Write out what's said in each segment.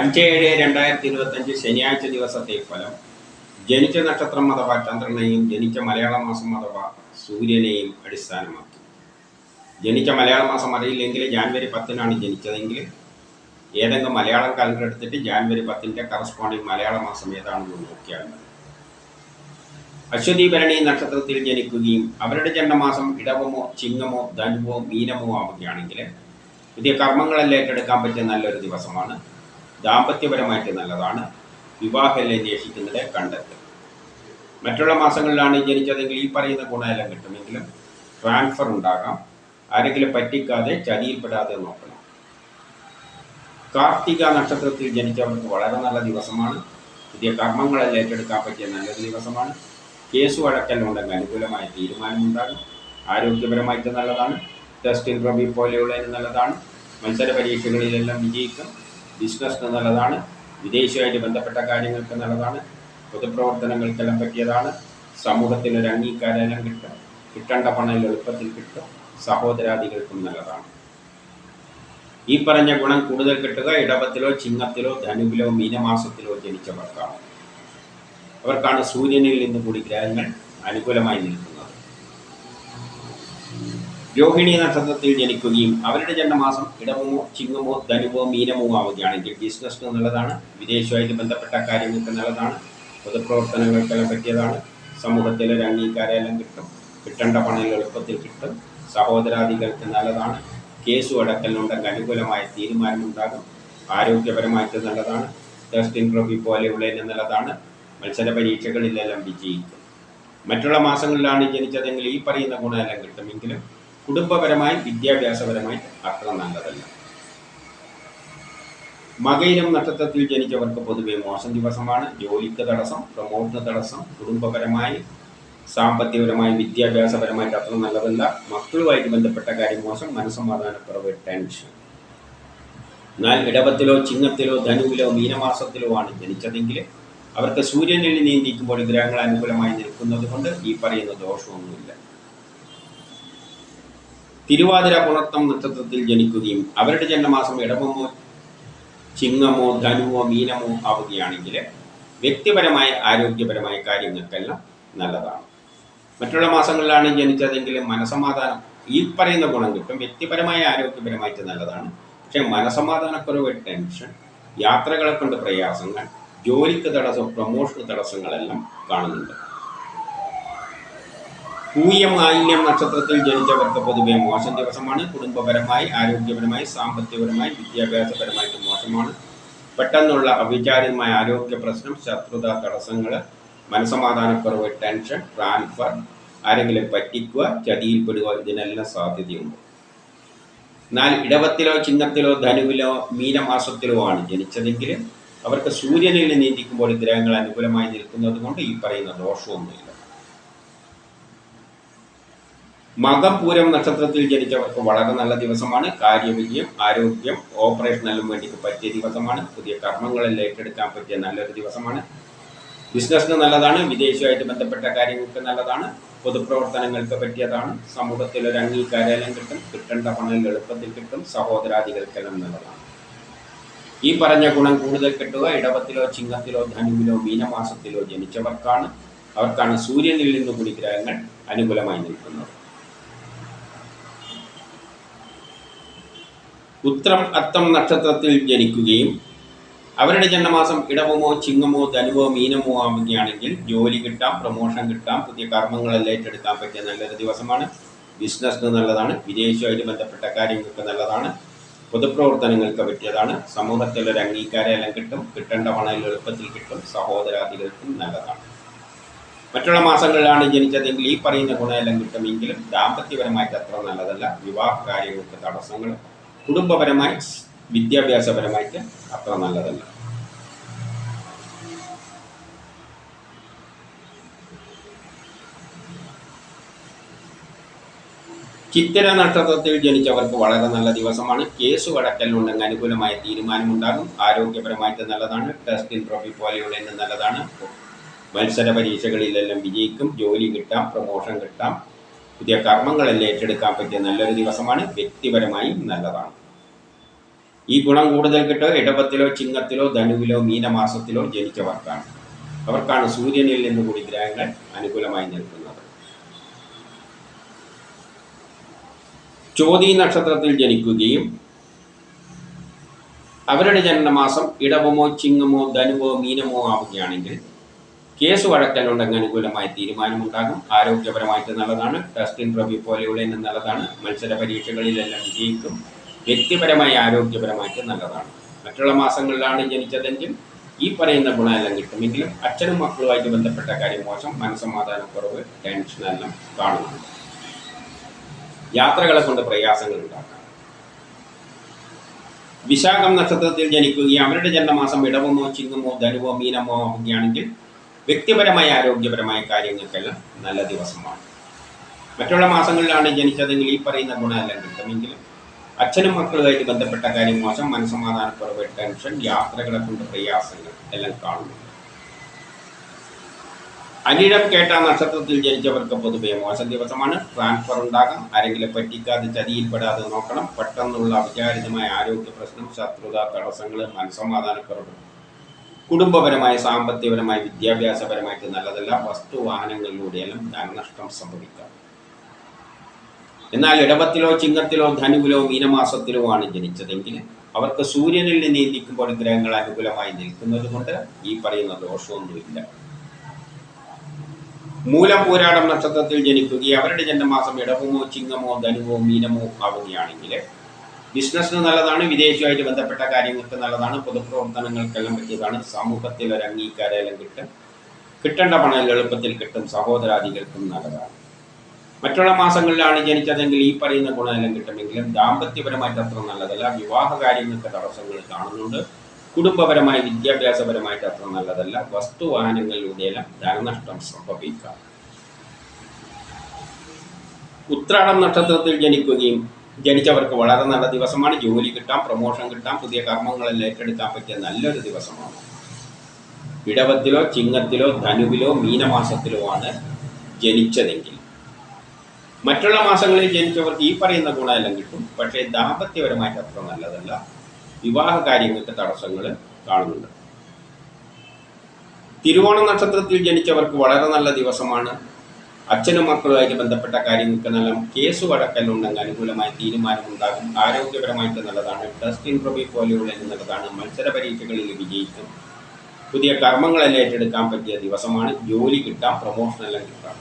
അഞ്ച് ഏഴ് രണ്ടായിരത്തി ഇരുപത്തഞ്ച് ശനിയാഴ്ച ദിവസത്തെ ഫലം ജനിച്ച നക്ഷത്രം അഥവാ ചന്ദ്രനെയും ജനിച്ച മലയാള മാസം അഥവാ സൂര്യനെയും അടിസ്ഥാനമാക്കി. ജനിച്ച മലയാള മാസം അറിയില്ലെങ്കിൽ ജാനുവരി പത്തിനാണ് ജനിച്ചതെങ്കിൽ ഏതെങ്കിലും മലയാളം കലണ്ടർ എടുത്തിട്ട് ജാനുവരി പത്തിന്റെ കറസ്പോണ്ടിങ് മലയാള മാസം ഏതാണെന്ന് നോക്കിയാൽ മതി. അശ്വതി ഭരണി നക്ഷത്രത്തിൽ ജനിക്കുകയും അവരുടെ ജന്മമാസം ഇടവമോ ചിങ്ങമോ ധനുവോ മീനമോ ആവുകയാണെങ്കിൽ പുതിയ കർമ്മങ്ങളെല്ലാം ഏറ്റെടുക്കാൻ പറ്റിയ നല്ലൊരു ദിവസമാണ്. ദാമ്പത്യപരമായിട്ട് നല്ലതാണ്. വിവാഹം അന്വേഷിക്കുന്നത് കണ്ടെത്തും മറ്റുള്ള മാസങ്ങളിലാണ് ജനിച്ചതെങ്കിൽ ഈ പറയുന്ന ഗുണമെല്ലാം കിട്ടുമെങ്കിലും ട്രാൻസ്ഫർ ഉണ്ടാകാം. ആരെങ്കിലും പറ്റിക്കാതെ ചതിയിൽപ്പെടാതെ നോക്കണം. കാർത്തിക നക്ഷത്രത്തിൽ ജനിച്ചവർക്ക് വളരെ നല്ല ദിവസമാണ്. പുതിയ കർമ്മങ്ങളെല്ലാം ഏറ്റെടുക്കാൻ പറ്റിയ നല്ലൊരു ദിവസമാണ്. കേസ് വഴക്കലുണ്ടെങ്കിൽ അനുകൂലമായ തീരുമാനമുണ്ടാകും. ആരോഗ്യപരമായിട്ട് നല്ലതാണ്. ടെസ്റ്റ് ഇന്റർവ്യൂ പോലെയുള്ളതിന് നല്ലതാണ്. മത്സര പരീക്ഷകളിലെല്ലാം വിജയിക്കും. ബിസിനസ്സിന് നല്ലതാണ് വിദേശമായിട്ട് ബന്ധപ്പെട്ട കാര്യങ്ങൾക്ക് നല്ലതാണ് പൊതുപ്രവർത്തനങ്ങൾക്കെല്ലാം പറ്റിയതാണ് സമൂഹത്തിൽ ഒരു അംഗീകാരം കിട്ടും. കിട്ടേണ്ട പണം എളുപ്പത്തിൽ കിട്ടും. സഹോദരാദികൾക്കും നല്ലതാണ്. ഈ പറഞ്ഞ ഗുണം കൂടുതൽ കിട്ടുക ഇടവത്തിലോ ചിങ്ങത്തിലോ ധനുവിലോ മീനമാസത്തിലോ ജനിച്ചവർക്കാണ്. അവർക്കാണ് സൂര്യനിൽ നിന്ന് കൂടി ഗ്രഹങ്ങൾ അനുകൂലമായി നിൽക്കുന്നത്. രോഹിണി നക്ഷത്രത്തിൽ ജനിക്കുകയും അവരുടെ ജന്മമാസം ഇടമോ ചിങ്ങമോ ധനുവോ മീനമോ ആവുകയാണെങ്കിൽ ബിസിനസ് നല്ലതാണ് വിദേശവുമായിട്ട് ബന്ധപ്പെട്ട കാര്യങ്ങൾക്ക് നല്ലതാണ് പൊതുപ്രവർത്തനങ്ങൾക്കെല്ലാം പറ്റിയതാണ് സമൂഹത്തിലെ ഒരു അംഗീകാരമെല്ലാം കിട്ടും കിട്ടേണ്ട പണികൾ എളുപ്പത്തിൽ കിട്ടും സഹോദരാദികൾക്ക് നല്ലതാണ് കേസ് അടക്കലിനുണ്ടെങ്കിൽ അനുകൂലമായ തീരുമാനമുണ്ടാകും ആരോഗ്യപരമായിട്ട് നല്ലതാണ് ടെസ്റ്റ് ട്രോഫി പോലെയുള്ള നല്ലതാണ് മത്സര പരീക്ഷകളിലെല്ലാം വിജയിക്കും. മറ്റുള്ള മാസങ്ങളിലാണ് ജനിച്ചതെങ്കിൽ ഈ പറയുന്ന ഗുണമെല്ലാം കിട്ടുമെങ്കിലും കുടുംബപരമായി വിദ്യാഭ്യാസപരമായി അത്ര നല്ലതല്ല മകയിലും നക്ഷത്രത്തിൽ ജനിച്ചവർക്ക് പൊതുവെ മോശം ദിവസമാണ്. ജോലിക്ക് തടസ്സം പ്രമോഷന് തടസ്സം കുടുംബപരമായി സാമ്പത്തികപരമായി വിദ്യാഭ്യാസപരമായി അത്ര നല്ലതല്ല. മക്കളുമായിട്ട് ബന്ധപ്പെട്ട കാര്യം മോശം മനസ്സമാധാനക്കുറവ് ടെൻഷൻ എന്നാൽ ഇടവത്തിലോ ചിങ്ങത്തിലോ ധനുവിലോ മീനമാസത്തിലോ ആണ് ജനിച്ചതെങ്കിൽ അവർക്ക് സൂര്യനിൽ നീന്തിക്കുമ്പോൾ ഗ്രഹങ്ങൾ അനുകൂലമായി നിൽക്കുന്നത് കൊണ്ട് ഈ പറയുന്ന ദോഷമൊന്നുമില്ല. തിരുവാതിര പുണർത്തം നക്ഷത്രത്തിൽ ജനിക്കുകയും അവരുടെ ജന്മമാസം ഇടവമോ ചിങ്ങമോ ധനുവോ മീനമോ ആവുകയാണെങ്കിൽ വ്യക്തിപരമായ ആരോഗ്യപരമായ കാര്യങ്ങൾക്കെല്ലാം നല്ലതാണ്. മറ്റുള്ള മാസങ്ങളിലാണ് ജനിച്ചതെങ്കിൽ മനസമാധാനം ഈ പറയുന്ന ഗുണം കിട്ടും. വ്യക്തിപരമായ ആരോഗ്യപരമായിട്ട് നല്ലതാണ്. പക്ഷേ മനസമാധാനക്കുറവ് ടെൻഷൻ യാത്രകളെ കൊണ്ട് പ്രയാസങ്ങൾ ജോലിക്ക് തടസ്സം പ്രൊമോഷൻ തടസ്സങ്ങളെല്ലാം കാണുന്നുണ്ട്. പൂയം ആയില്യം നക്ഷത്രത്തിൽ ജനിച്ചവർക്ക് പൊതുവെ മോശം ദിവസമാണ്. കുടുംബപരമായി ആരോഗ്യപരമായി സാമ്പത്തികപരമായി വിദ്യാഭ്യാസപരമായിട്ട് മോശമാണ്. പെട്ടെന്നുള്ള അവിചാരിതമായ ആരോഗ്യ പ്രശ്നം ശത്രുത തടസ്സങ്ങൾ മനസമാധാനക്കുറവ് ടെൻഷൻ ട്രാൻസ്ഫർ ആരെങ്കിലും പറ്റിക്കുക ചതിയിൽപ്പെടുക ഇതിനെല്ലാം സാധ്യതയുണ്ട്. എന്നാൽ ഇടവത്തിലോ ചിഹ്നത്തിലോ ധനുവിലോ മീനമാസത്തിലോ ആണ് ജനിച്ചതെങ്കിൽ അവർക്ക് സൂര്യനിൽ നീന്തിക്കുമ്പോൾ ഗ്രഹങ്ങൾ അനുകൂലമായി നിൽക്കുന്നത് കൊണ്ട് ഈ പറയുന്ന ദോഷമൊന്നുമില്ല. മകപൂരം നക്ഷത്രത്തിൽ ജനിച്ചവർക്ക് വളരെ നല്ല ദിവസമാണ്. കാര്യവിജയം ആരോഗ്യം ഓപ്പറേഷനെല്ലാം വേണ്ടിക്ക് പറ്റിയ ദിവസമാണ്. പുതിയ കർമ്മങ്ങളെല്ലാം ഏറ്റെടുക്കാൻ പറ്റിയ നല്ലൊരു ദിവസമാണ്. ബിസിനസ്സിന് നല്ലതാണ്. വിദേശവുമായിട്ട് ബന്ധപ്പെട്ട കാര്യങ്ങൾക്ക് നല്ലതാണ്. പൊതുപ്രവർത്തനങ്ങൾക്ക് പറ്റിയതാണ്. സമൂഹത്തിൽ ഒരു അംഗീകാരം കിട്ടും. കിട്ടേണ്ട പണം എളുപ്പത്തിൽ കിട്ടും. സഹോദരാദികൾക്കെല്ലാം നല്ലതാണ്. ഈ പറഞ്ഞ ഗുണം കൂടുതൽ കിട്ടുക. ഇടവത്തിലോ ചിങ്ങത്തിലോ ധനുവിലോ മീനമാസത്തിലോ ജനിച്ചവർക്കാണ്. അവർക്കാണ് സൂര്യനിൽ നിന്ന് കൂടി ഗ്രഹങ്ങൾ അനുകൂലമായി നിൽക്കുന്നത്. ഉത്രം അത്തം നക്ഷത്രത്തിൽ ജനിക്കുകയും അവരുടെ ജന്മമാസം ഇടവമോ ചിങ്ങമോ ധനുവോ മീനമോ ആവുകയാണെങ്കിൽ ജോലി കിട്ടാം പ്രൊമോഷൻ കിട്ടാം പുതിയ കർമ്മങ്ങളെല്ലാം ഏറ്റെടുക്കാൻ പറ്റിയ നല്ലൊരു ദിവസമാണ്. ബിസിനസ്സിന് നല്ലതാണ് വിദേശവുമായിട്ട് ബന്ധപ്പെട്ട കാര്യങ്ങൾക്ക് നല്ലതാണ് പൊതുപ്രവർത്തനങ്ങൾക്ക് പറ്റിയതാണ്. സമൂഹത്തിൽ ഒരു അംഗീകാരം കിട്ടും കിട്ടേണ്ട പണം എളുപ്പത്തിൽ കിട്ടും സഹോദരാദികൾക്കും നല്ലതാണ്. മറ്റുള്ള മാസങ്ങളിലാണ് ജനിച്ചതെങ്കിൽ ഈ പറയുന്ന ഗുണമെല്ലാം കിട്ടുമെങ്കിലും ദാമ്പത്യപരമായിട്ട് അത്ര നല്ലതല്ല. വിവാഹ കാര്യങ്ങൾക്ക് തടസ്സങ്ങൾ കുടുംബപരമായി വിദ്യാഭ്യാസപരമായിട്ട് അത്ര നല്ലതല്ല. ചിത്തിര നക്ഷത്രത്തിൽ ജനിച്ചവർക്ക് വളരെ നല്ല ദിവസമാണ്. കേസ് വടക്കലിനുണ്ടെങ്കിൽ അനുകൂലമായ തീരുമാനമുണ്ടാകും. ആരോഗ്യപരമായിട്ട് നല്ലതാണ്. ടെസ്റ്റ് ട്രോഫി പോലെയുള്ള നല്ലതാണ്. മത്സര പരീക്ഷകളിലെല്ലാം വിജയിക്കും. ജോലി കിട്ടാം. പ്രൊമോഷൻ കിട്ടാം. പുതിയ കർമ്മങ്ങളെല്ലാം ഏറ്റെടുക്കാൻ പറ്റിയ നല്ലൊരു ദിവസമാണ് വ്യക്തിപരമായും നല്ലതാണ്. ഈ ഗുണം കൂടുതൽ കിട്ടുക ഇടവത്തിലോ ചിങ്ങത്തിലോ ധനുവിലോ മീനമാസത്തിലോ ജനിച്ചവർക്കാണ്. അവർക്കാണ് സൂര്യനിൽ നിന്ന് കൂടി ഗ്രഹങ്ങൾ അനുകൂലമായി നിൽക്കുന്നത്. ചോതി നക്ഷത്രത്തിൽ ജനിക്കുകയും അവരുടെ ജനനമാസം ഇടവമോ ചിങ്ങമോ ധനുവോ മീനമോ ആവുകയാണെങ്കിൽ കേസ് വഴക്കലുണ്ടെങ്കിൽ അനുകൂലമായി തീരുമാനമുണ്ടാകും. ആരോഗ്യപരമായിട്ട് നല്ലതാണ്. ടെസ്റ്റിൻ റബി പോലെയുള്ള നല്ലതാണ്. മത്സര പരീക്ഷകളിലെല്ലാം വിജയിക്കും വ്യക്തിപരമായി ആരോഗ്യപരമായിട്ട് നല്ലതാണ്. മറ്റുള്ള മാസങ്ങളിലാണ് ജനിച്ചതെങ്കിൽ ഈ പറയുന്ന ഗുണമെല്ലാം കിട്ടുമെങ്കിലും അച്ഛനും മക്കളുമായിട്ട് ബന്ധപ്പെട്ട കാര്യം മോശം. മനസ്സമാധാനക്കുറവ് ടെൻഷനെല്ലാം കാണുന്നുണ്ട് യാത്രകളെ കൊണ്ട് പ്രയാസങ്ങൾ ഉണ്ടാക്കാം. വിശാഖം നക്ഷത്രത്തിൽ ജനിക്കുകയും അവരുടെ ജന്മമാസം ഇടവമോ ചിങ്ങമോ ധനുവോ മീനമോ ആവുകയാണെങ്കിൽ വ്യക്തിപരമായ ആരോഗ്യപരമായ കാര്യങ്ങൾക്കെല്ലാം നല്ല ദിവസമാണ്. മറ്റുള്ള മാസങ്ങളിലാണ് ജനിച്ചതെങ്കിൽ ഈ പറയുന്ന ഗുണമെല്ലാം കിട്ടുമെങ്കിലും അച്ഛനും മക്കളുമായിട്ട് ബന്ധപ്പെട്ട കാര്യം മോശം മനസ്സമാധാനക്കുറവ് ടെൻഷൻ യാത്രകളെ കൊണ്ട് പ്രയാസങ്ങൾ എല്ലാം കാണുന്നു. അനിഴം കേട്ട നക്ഷത്രത്തിൽ ജനിച്ചവർക്ക് പൊതുവെ മോശം ദിവസമാണ്. ട്രാൻസ്ഫർ ഉണ്ടാകാം. ആരെങ്കിലും പറ്റിക്കാതെ ചതിയിൽപ്പെടാതെ നോക്കണം. പെട്ടെന്നുള്ള അവിചാരിതമായ ആരോഗ്യ പ്രശ്നം ശത്രുത തടസ്സങ്ങൾ മനസ്സമാധാനക്കുറവ് കുടുംബപരമായ സാമ്പത്തികപരമായ വിദ്യാഭ്യാസപരമായിട്ട് നല്ലതല്ല വസ്തു വാഹനങ്ങളിലൂടെയെല്ലാം ധനനഷ്ടം സംഭവിക്കാം. എന്നാൽ ഇടവത്തിലോ ചിങ്ങത്തിലോ ധനുവിലോ മീനമാസത്തിലോ ആണ് ജനിച്ചതെങ്കിൽ അവർക്ക് സൂര്യനിൽ നിന്ന് നീന്തിക്കുമ്പോൾ ഗ്രഹങ്ങൾ അനുകൂലമായി നിൽക്കുന്നത് കൊണ്ട് ഈ പറയുന്ന ദോഷമൊന്നുമില്ല. മൂലം പൂരാടം നക്ഷത്രത്തിൽ ജനിക്കുകയും അവരുടെ ജന്മമാസം ഇടവമോ ചിങ്ങമോ ധനുവോ മീനമോ ആവുകയാണെങ്കിൽ ബിസിനസ്സിന് നല്ലതാണ് വിദേശവുമായിട്ട് ബന്ധപ്പെട്ട കാര്യങ്ങൾക്ക് നല്ലതാണ് പൊതുപ്രവർത്തനങ്ങൾക്കെല്ലാം പറ്റിയതാണ്. സമൂഹത്തിൽ ഒരു അംഗീകാരമെല്ലാം കിട്ടും. കിട്ടേണ്ട പണം എളുപ്പത്തിൽ കിട്ടും സഹോദരാദികൾക്കും നല്ലതാണ്. മറ്റുള്ള മാസങ്ങളിലാണ് ജനിച്ചതെങ്കിൽ ഈ പറയുന്ന ഗുണമെല്ലാം കിട്ടുമെങ്കിലും ദാമ്പത്യപരമായിട്ട് അത്ര നല്ലതല്ല. വിവാഹ കാര്യങ്ങൾക്ക് തടസ്സങ്ങൾ കാണുന്നുണ്ട്. കുടുംബപരമായി വിദ്യാഭ്യാസപരമായിട്ട് അത്ര നല്ലതല്ല. വസ്തുവാഹനങ്ങളിലൂടെയെല്ലാം ധനനഷ്ടം സംഭവിക്കാം. ഉത്രാടം നക്ഷത്രത്തിൽ ജനിക്കുകയും ജനിച്ചവർക്ക് വളരെ നല്ല ദിവസമാണ്. ജോലി കിട്ടാം പ്രൊമോഷൻ കിട്ടാം പുതിയ കർമ്മങ്ങളെല്ലാം ഏറ്റെടുക്കാൻ പറ്റിയ നല്ലൊരു ദിവസമാണ്. ഇടവത്തിലോ ചിങ്ങത്തിലോ ധനുവിലോ മീനമാസത്തിലോ ആണ് ജനിച്ചതെങ്കിൽ. മറ്റുള്ള മാസങ്ങളിൽ ജനിച്ചവർക്ക് ഈ പറയുന്ന ഗുണമെല്ലാം കിട്ടും. പക്ഷേ ദാമ്പത്യപരമായിട്ട് അത്ര നല്ലതല്ല. വിവാഹ കാര്യങ്ങൾക്ക് തടസ്സങ്ങൾ കാണുന്നുണ്ട്. തിരുവോണ നക്ഷത്രത്തിൽ ജനിച്ചവർക്ക് വളരെ നല്ല ദിവസമാണ്. അച്ഛനും മക്കളുമായിട്ട് ബന്ധപ്പെട്ട കാര്യങ്ങൾക്ക് നല്ല കേസ് വഴക്കലുണ്ടെങ്കിൽ അനുകൂലമായ തീരുമാനമുണ്ടാകും. ആരോഗ്യപരമായിട്ട് നല്ലതാണ്. ടെസ്റ്റ് ഇൻട്രോബി പോലെയുള്ള നല്ലതാണ് മത്സര പരീക്ഷകളിൽ വിജയിക്കും. പുതിയ കർമ്മങ്ങളെല്ലാം ഏറ്റെടുക്കാൻ പറ്റിയ ദിവസമാണ്. ജോലി കിട്ടാം പ്രൊമോഷനെല്ലാം കിട്ടാം.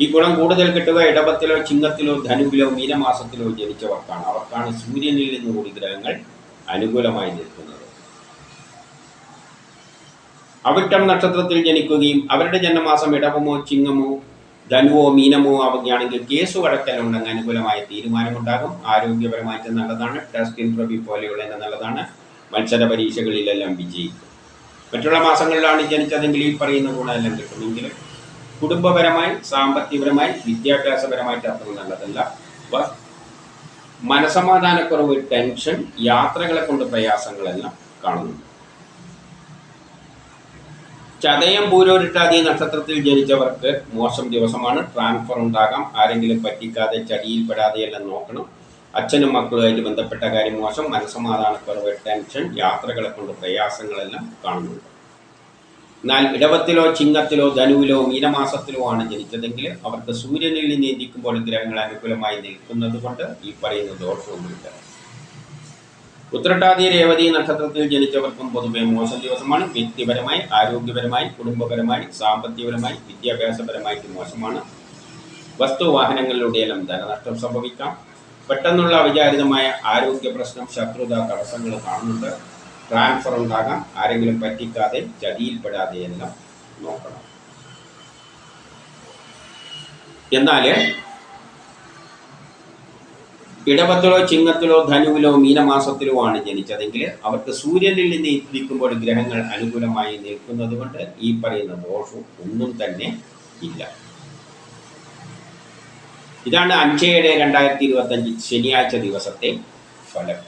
ഈ ഗുണം കൂടുതൽ കിട്ടുക ഇടപത്തിലോ ചിങ്ങത്തിലോ ധനുവിലോ മീനമാസത്തിലോ ജനിച്ചവർക്കാണ്. അവർക്കാണ് സൂര്യനിൽ നിന്ന് കൂടി ഗ്രഹങ്ങൾ അനുകൂലമായി നിൽക്കുന്നത്. അവിട്ടം നക്ഷത്രത്തിൽ ജനിക്കുകയും അവരുടെ ജന്മമാസം ഇടവമോ ചിങ്ങമോ ധനുവോ മീനമോ ആവുകയാണെങ്കിൽ കേസ് കടക്കലുണ്ടെങ്കിൽ അനുകൂലമായ തീരുമാനമുണ്ടാകും ആരോഗ്യപരമായിട്ട് നല്ലതാണ്. ടെസ്റ്റ് ഇൻട്രവ്യൂ പോലെയുള്ള നല്ലതാണ്. മത്സര പരീക്ഷകളിലെല്ലാം വിജയിക്കും. മറ്റുള്ള മാസങ്ങളിലാണ് ജനിച്ചതെങ്കിൽ ഈ പറയുന്ന ഗുണമെല്ലാം കിട്ടുമെങ്കിലും കുടുംബപരമായി സാമ്പത്തികപരമായി വിദ്യാഭ്യാസപരമായിട്ട് അത്ര നല്ലതല്ല. മനസമാധാനക്കുറവ് ടെൻഷൻ യാത്രകളെ കൊണ്ട് പ്രയാസങ്ങളെല്ലാം കാണുന്നുണ്ട്. ചതയം പൂരോരിട്ടാതി നക്ഷത്രത്തിൽ ജനിച്ചവർക്ക് മോശം ദിവസമാണ്. ട്രാൻസ്ഫർ ഉണ്ടാകാം. ആരെങ്കിലും പറ്റിക്കാതെ ചടിയിൽപ്പെടാതെ എല്ലാം നോക്കണം. അച്ഛനും മക്കളുമായിട്ട് ബന്ധപ്പെട്ട കാര്യം മോശം. മനസ്സമാധാനക്കുറവ് ടെൻഷൻ യാത്രകളെ കൊണ്ട് പ്രയാസങ്ങളെല്ലാം കാണുന്നുണ്ട്. എന്നാൽ ഇടവത്തിലോ ചിങ്ങത്തിലോ ധനുവിലോ മീനമാസത്തിലോ ആണ് ജനിച്ചതെങ്കിൽ അവർക്ക് സൂര്യനിൽ നിന്ന് നീന്തിക്കുമ്പോൾ ഗ്രഹങ്ങൾ അനുകൂലമായി നിൽക്കുന്നത് കൊണ്ട് ഈ പറയുന്ന ദോഷവുമില്ല. ഉത്രട്ടാതി രേവതി നക്ഷത്രത്തിൽ ജനിച്ചവർക്കും പൊതുവെ മോശം ദിവസമാണ്. വ്യക്തിപരമായി ആരോഗ്യപരമായി കുടുംബപരമായി സാമ്പത്തികപരമായി വിദ്യാഭ്യാസപരമായിട്ട് മോശമാണ്. വസ്തു വാഹനങ്ങളിലൂടെയെല്ലാം ധനനഷ്ടം സംഭവിക്കാം. പെട്ടെന്നുള്ള അവിചാരിതമായ ആരോഗ്യ പ്രശ്നം ശത്രുത തടസ്സങ്ങൾ കാണുന്നുണ്ട്. ട്രാൻസ്ഫർ ഉണ്ടാകാം. ആരെങ്കിലും പറ്റിക്കാതെ ചതിയിൽപ്പെടാതെ എല്ലാം നോക്കണം. എന്നാൽ ഇടവത്തിലോ ചിങ്ങത്തിലോ ധനുവിലോ മീനമാസത്തിലോ ആണ് ജനിച്ചതെങ്കിൽ അവർക്ക് സൂര്യനിൽ നിന്ന് ഇരിക്കുമ്പോൾ ഗ്രഹങ്ങൾ അനുകൂലമായി നിൽക്കുന്നത് കൊണ്ട് ഈ പറയുന്ന ദോഷവും ഒന്നും തന്നെ ഇല്ല. ഇതാണ് അഞ്ച് ഏഴ് രണ്ടായിരത്തി ഇരുപത്തഞ്ച് ശനിയാഴ്ച ദിവസത്തെ ഫലം.